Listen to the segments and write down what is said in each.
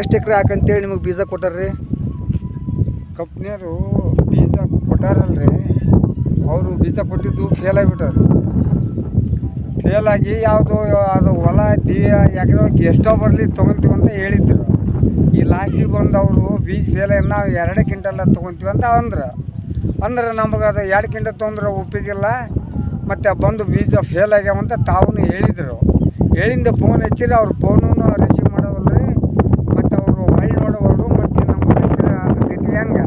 ಎಷ್ಟು ಎಕರೆ ಹಾಕಂತೇಳಿ ನಿಮಗೆ ಬೀಜ ಕೊಟ್ಟಾರ್ರಿ? ಕಂಪ್ನಿಯವರು ಬೀಜ ಕೊಟ್ಟಾರಲ್ರಿ. ಅವರು ಬೀಜ ಕೊಟ್ಟಿದ್ದು ಫೇಲ್ ಆಗಿಬಿಟ್ಟಾರೆ. ಫೇಲ್ ಆಗಿ ಯಾವುದು ಅದು ಹೊಲ, ದಿ, ಎಕರೆ ಎಷ್ಟೋ ಬರಲಿ ತೊಗೊತೀವಿ ಅಂತ ಹೇಳಿದ್ರು. ಈ ಲಾಸ್ಟಿಗೆ ಬಂದು ಅವರು ಬೀಜ ಫೇಲ್ ನಾವು ಎರಡೇ ಕ್ವಿಂಟಲ್ ತೊಗೊತೀವಿ ಅಂತ ಅಂದ್ರೆ. ಅಂದ್ರೆ ನಮಗೆ ಅದು ಎರಡು ಕಿಂಟಲ್ ತೊಗೊಂಡ್ರೆ ಒಪ್ಪಿಗಿಲ್ಲ. ಮತ್ತು ಬಂದು ಬೀಜ ಫೇಲ್ ಆಗ್ಯಾವಂತ ತಾವು ಹೇಳಿದರು. ಹೇಳಿಂದ ಫೋನ್ ಹಚ್ಚಿರಿ, ಅವ್ರು ಫೋನು ರಿಸೀವ್ ಮಾಡೋವಲ್ರಿ ಮತ್ತು ಅವರು ಹೊಳ್ಳಿ ನೋಡೋವಲ್ರು ಮತ್ತು ನಮ್ಮ ರೈತರ ಗತಿ ಹೆಂಗೆ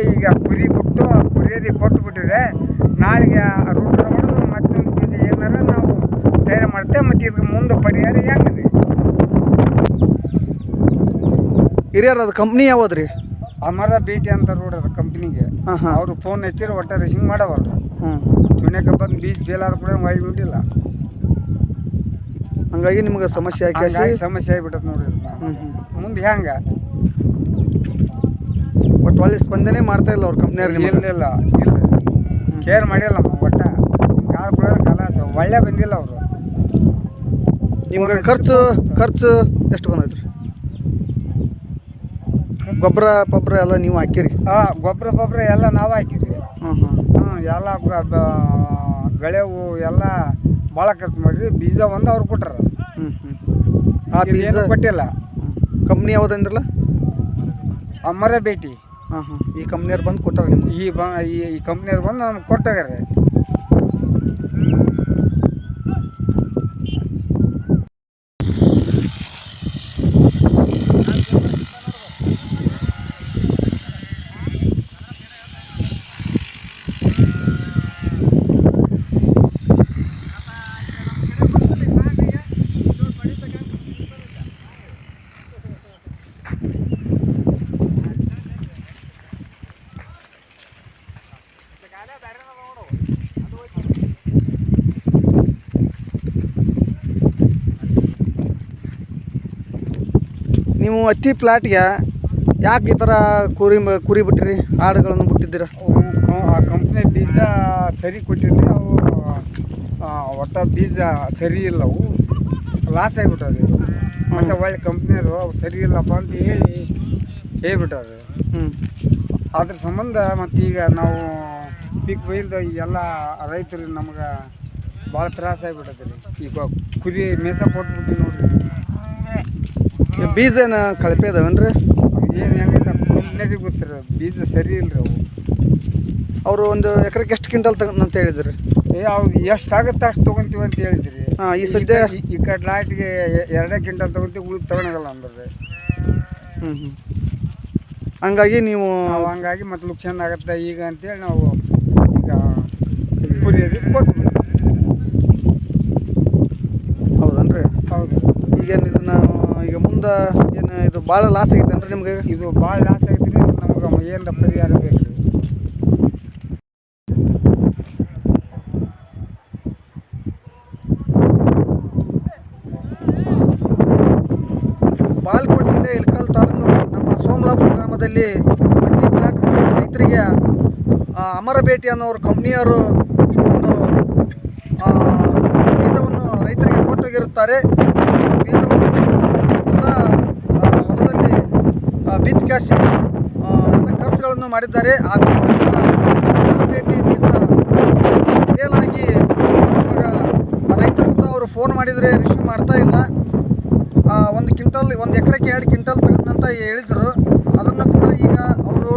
ಅದಕ್ಕೆ ಈಗ ಕುರಿ ಬಿಟ್ಟು ಕುರಿಯರಿಗೆ ಕೊಟ್ಟು ಬಿಟ್ಟಿದ್ರೆ ನಾಳೆಗೆ ರೂಟ್ ಹೊಡೆದು ಮತ್ತೊಂದು ಬೀಜ ಏನಾರ ನಾವು ತಯಾರು ಮಾಡ್ತೇವೆ ಮತ್ತು ಇದಕ್ಕೆ ಮುಂದೆ ಪರಿಹಾರ ಹೆಂಗೆ ರೀ ಹಿರಿಯರ್ ಅದು ಕಂಪ್ನಿ ಯಾವ್ದು ರೀ ಅಮರ ಭೇಟಿ ಅಂತ ರೋಡ್ ಅದು ಕಂಪ್ನಿಗೆ ಹಾಂ ಹಾಂ. ಅವರು ಫೋನ್ ಹಚ್ಚಿರಿ ಒಟ್ಟ ರೇಸಿಂಗ್ ಮಾಡವಲ್ಲ ಹ್ಞೂ ಚುಣ್ಯಕ್ಕೆ ಬಂದು ಬೀಚ್ ಫೇಲ್ ಆದ ಕೂಡ ವಾಯು ಬಿಟ್ಟಿಲ್ಲ ಹಂಗಾಗಿ ನಿಮ್ಗೆ ಸಮಸ್ಯೆ ಆಗಿ ಸಮಸ್ಯೆ ಆಗಿಬಿಟ್ಟದ ನೋಡಿ ಹ್ಞೂ ಹ್ಞೂ ಮುಂದೆ ಹೆಂಗೆ? ಒಳ್ಳೆ ಸ್ಪಂದನೆ ಮಾಡ್ತಾ ಇಲ್ಲ ಅವ್ರ ಕಂಪ್ನಿಯವ್ರು ಇಲ್ಲ ಇಲ್ಲ ಕೇರ್ ಮಾಡಿಲ್ಲ ಒಟ್ಟ. ಯಾರು ಕೂಡ ಕಲಾಸ ಒಳ್ಳೆ ಬಂದಿಲ್ಲ ಅವರು. ನಿಮ್ಗೆ ಖರ್ಚು ಖರ್ಚು ಎಷ್ಟು ಬಂದೈತೆ ರೀ ಗೊಬ್ಬರ ಪಬ್ಬರ ಎಲ್ಲ ನೀವು ಹಾಕಿರಿ. ಹಾಂ ಗೊಬ್ಬರ ಗೊಬ್ಬರ ಎಲ್ಲ ನಾವು ಹಾಕಿದ್ವಿ. ಹಾಂ ಹಾಂ ಹ್ಞೂ ಎಲ್ಲ ಗಳೆವು ಎಲ್ಲ ಭಾಳ ಖರ್ಚು ಮಾಡಿರಿ ಬೀಜ ಒಂದು ಅವ್ರು ಕೊಟ್ಟಾರ ಹ್ಞೂ ಹ್ಞೂ ಆ ಬೀಜ ಕೊಟ್ಟಿಲ್ಲ. ಕಂಪ್ನಿ ಯಾವ್ದಂದ್ರಲ್ಲ ಅಮರ ಭೇಟಿ ಹಾಂ ಹಾಂ. ಈ ಕಂಪ್ನಿಯವ್ರು ಬಂದು ಕೊಟ್ಟಾರ ನಿಮ್ಗೆ? ಈ ಬ ಈ ಈ ಕಂಪ್ನಿಯವ್ರು ಬಂದು ನಮ್ಗೆ ಕೊಟ್ಟಾಗ್ಯಾರ ನೀವು ಹತ್ತಿ ಪ್ಲಾಟ್ಗೆ ಯಾಕೆ ಈ ಥರ ಕುರಿ ಕುರಿ ಬಿಟ್ಟಿರಿ? ಆಡುಗಳನ್ನು ಬಿಟ್ಟಿದ್ದೀರ? ಆ ಕಂಪ್ನಿ ಬೀಜ ಸರಿ ಕೊಟ್ಟಿದ್ರಿ ಅವು ಒಟ್ಟ ಬೀಜ ಸರಿ ಇಲ್ಲ ಅವು. ಲಾಸ್ ಆಗಿಬಿಟ್ಟವ್ರಿ ಮತ್ತು ಒಳ್ಳೆ ಕಂಪ್ನಿಯವರು ಅವು ಸರಿ ಇಲ್ಲಪ್ಪ ಅಂತ ಹೇಳಿ ಹೇಳ್ಬಿಟ್ಟವ್ರಿ ಹ್ಞೂ ಅದ್ರ ಸಂಬಂಧ ಮತ್ತೀಗ ನಾವು ಪೀಕ್ ಬೈಲ್ದು ಎಲ್ಲ ರೈತರು ನಮ್ಗೆ ಭಾಳ ತ್ರಾಸ ಆಗಿಬಿಟ್ಟದ್ರಿ ಈಗ ಕುರಿ ಮೇಸ ಕೊಟ್ಬಿಟ್ಟು ನೋಡ್ರಿ. ಈ ಬೀಜ ಏನು ಕಳಪೆ ಅದಾವೇನ್ರಿ? ಏನು ಹೆಂಗೈತೆ ಗೊತ್ತಿರ ಬೀಜ ಸರಿ ಇಲ್ರಿ ಅವು. ಅವರು ಒಂದು ಎಕರೆಗೆ ಎಷ್ಟು ಕ್ವಿಂಟಲ್ ಅಂತ ಹೇಳಿದ್ರಿ? ಏ ಅವ್ರು ಎಷ್ಟಾಗುತ್ತೆ ಅಷ್ಟು ತೊಗೊಂತೀವಿ ಅಂತ ಹೇಳಿದ್ರಿ. ಹಾಂ ಈ ಸದ್ಯ ಈ- ಕಡೆ ಲಾಟ್ಗೆ ಎರಡೇ ಕ್ವಿಂಟಲ್ ತೊಗೊಂತೀವಿ ಉಳಿದು ತಗೊಳಗಲ್ಲ ಅಂದ್ರೆ. ಹ್ಞೂ ಹ್ಞೂ ಹಂಗಾಗಿ ನೀವು ಹಂಗಾಗಿ ಮತ್ತೆ ಲುಕ್ಷನ್ ಆಗುತ್ತೆ ಈಗ ಅಂತೇಳಿ ನಾವು ಕೊಟ್ಬಿಟ್ಟು ಹೌದನ್ರಿ? ಹೌದು. ಈಗೇನು ಇದನ್ನ ಈಗ ಮುಂದೆ ಏನು ಇದು ಭಾಳ ಲಾಸ್ ಅಂದ್ರೆ ನಿಮಗೆ? ಇದು ಭಾಳ ಲಾಸ್ ಆಗೈತೆ ನಮ್ಗೆ ಏನು ಪರಿಹಾರ ಬೇಕು ರೀ ಬಾಗಲಕೋಟೆ ಜಿಲ್ಲೆ ಇಳಕಲ್ ತಾಲೂಕು ನಮ್ಮ ಸೋಮಲಾಪುರ ಗ್ರಾಮದಲ್ಲಿ ಹತ್ತಿ ಪ್ಲಾಟ್ ರೈತರಿಗೆ ಅಮರ ಭೇಟಿ ಅನ್ನೋರು ಕಂಪ್ನಿಯವರು ಒಂದು ಆ, ಬೀಜವನ್ನು ರೈತರಿಗೆ ಕೊಟ್ಟೋಗಿರುತ್ತಾರೆ ಬೀಜವನ್ನು ಎಲ್ಲ ಖರ್ಚುಗಳನ್ನು ಮಾಡಿದ್ದಾರೆ. ಆ ಬೀಜ ಏನಾಗಿ ಇವಾಗ ರೈತರು ಅವರು ಫೋನ್ ಮಾಡಿದರೆ ರಿಸೀವ್ ಮಾಡ್ತಾ ಇಲ್ಲ. ಒಂದು ಕ್ವಿಂಟಲ್, ಒಂದು ಎಕರೆಗೆ ಎರಡು ಕ್ವಿಂಟಲ್ ತಗೊಂಡಂತ ಹೇಳಿದರು. ಅದನ್ನು ಕೂಡ ಈಗ ಅವರು,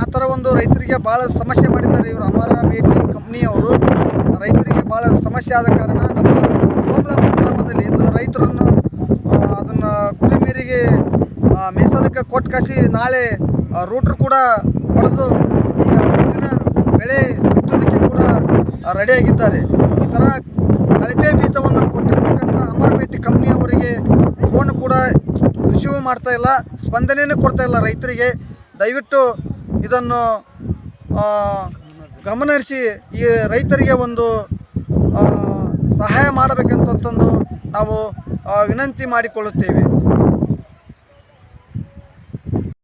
ಆ ಥರ ಒಂದು ರೈತರಿಗೆ ಭಾಳ ಸಮಸ್ಯೆ ಮಾಡಿದ್ದಾರೆ ಇವರು ಅಮರ ಭೇಟಿ ಕಂಪ್ನಿಯವರು ರೈತರಿಗೆ ಭಾಳ ಸಮಸ್ಯೆ ಆದ ಕಾರಣ ನಮ್ಮ ಸೋಮಲಾಪುರ ಗ್ರಾಮದಲ್ಲಿ ಇಂದು ರೈತರನ್ನು ಅದನ್ನು ಕುರಿ ಮೇರಿಗೆ ಆ, ಕೊಟ್ಟು ಕಸಿ ನಾಳೆ ರೂಟ್ರು ಕೂಡ ಹೊಡೆದು ಈಗ ಮುಂದಿನ ಬೆಳೆ ಬಿತ್ತೋದಕ್ಕೆ ಕೂಡ ರೆಡಿಯಾಗಿದ್ದಾರೆ ಈ ಥರ ಕಳಪೆ ಬೀಜವನ್ನು ಕೊಟ್ಟಿರ್ತಕ್ಕಂಥ ಅಮರಪೇಟೆ ಕಂಪ್ನಿಯವರಿಗೆ ಫೋನ್ ಕೂಡ ರಿಸೀವ್ ಮಾಡ್ತಾ ಇಲ್ಲ ಸ್ಪಂದನೆಯೂ ಕೊಡ್ತಾ ಇಲ್ಲ ರೈತರಿಗೆ. ದಯವಿಟ್ಟು ಇದನ್ನು ಗಮನಹರಿಸಿ ಈ ರೈತರಿಗೆ ಒಂದು ಸಹಾಯ ಮಾಡಬೇಕಂತಂದು ನಾವು ವಿನಂತಿ ಮಾಡಿಕೊಳ್ಳುತ್ತೇವೆ.